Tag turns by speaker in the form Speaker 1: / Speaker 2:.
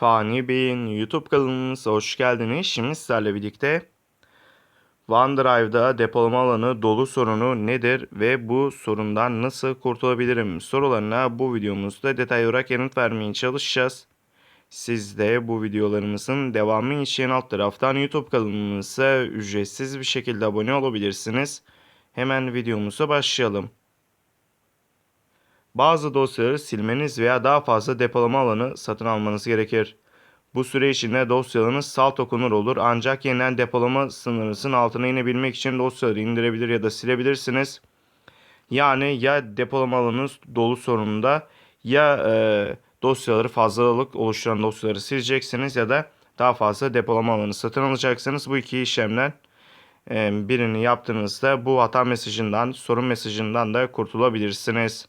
Speaker 1: Fani Bey'in YouTube kanalımıza hoş geldiniz. Şimdi sizlerle birlikte OneDrive'da depolama alanı dolu sorunu nedir ve bu sorundan nasıl kurtulabilirim sorularına bu videomuzda detaylı olarak yanıt vermeye çalışacağız. Siz de bu videolarımızın devamı için alt taraftan YouTube kanalımıza ücretsiz bir şekilde abone olabilirsiniz. Hemen videomuza başlayalım. Bazı dosyaları silmeniz veya daha fazla depolama alanı satın almanız gerekir. Bu süre içinde dosyalarınız salt okunur olur ancak yeniden depolama sınırınızın altına inebilmek için dosyaları indirebilir ya da silebilirsiniz. Yani ya depolama alanınız dolu sorununda ya e, dosyaları fazlalık oluşturan dosyaları sileceksiniz ya da daha fazla depolama alanı satın alacaksınız. Bu iki işlemden e, birini yaptığınızda bu hata mesajından, sorun mesajından da kurtulabilirsiniz.